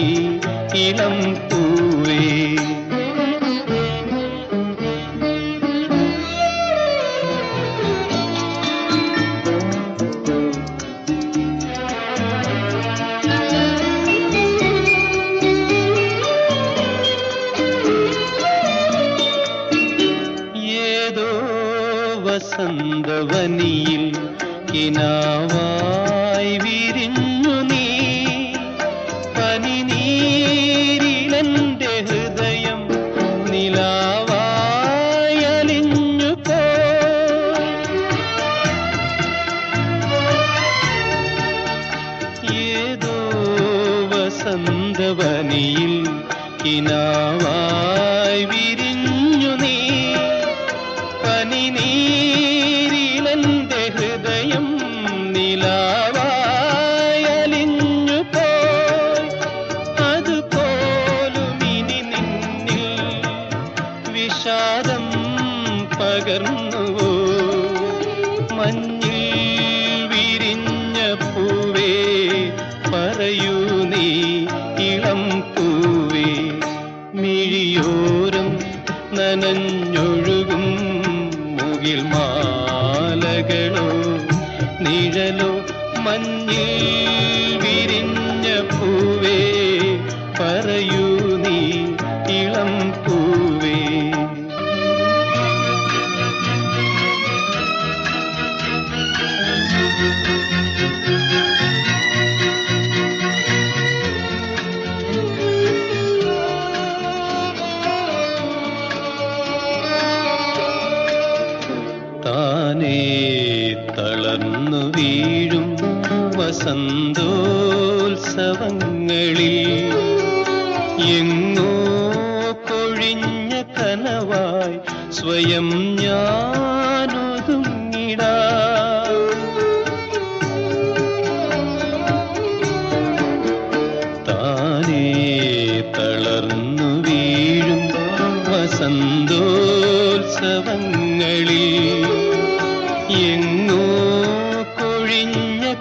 നീ ഇളം പൂവേ ഏതോ വസന്തവനിയിൽ കിനാവായി വിരിഞ്ഞു നീ. പനിനീരിലെന്റെ ഹൃദയം നിലാവായി അലിഞ്ഞു അതുപോലും ഇനി നിന്നിൽ വിഷാദം പകർന്നുവോ? മഞ്ഞിൽ ഇളം പൂവേ മിഴിയോരം നനഞ്ഞൊഴുകും മുകിൽ മാലകളോ നിഴലോ മഞ്ഞിൽ വിരിഞ്ഞ തളർന്നു വീഴും വസന്തോത്സവങ്ങളിൽ. എങ്ങോ കൊഴിഞ്ഞ കനവായി സ്വയം ഞാനൊതുങ്ങിടാ. താനേ തളർന്നു വീഴും വസന്തോത്സവങ്ങളിൽ.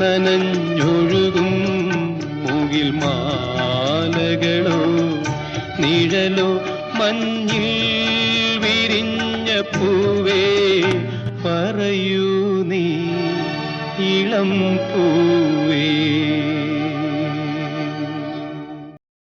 നനഞ്ഞൊഴുകും മുകിൽ മാലകളോ നിഴലോ മഞ്ഞിൽ വിരിഞ്ഞ പൂവേ പറയൂ നീ ഇളം പൂവേ.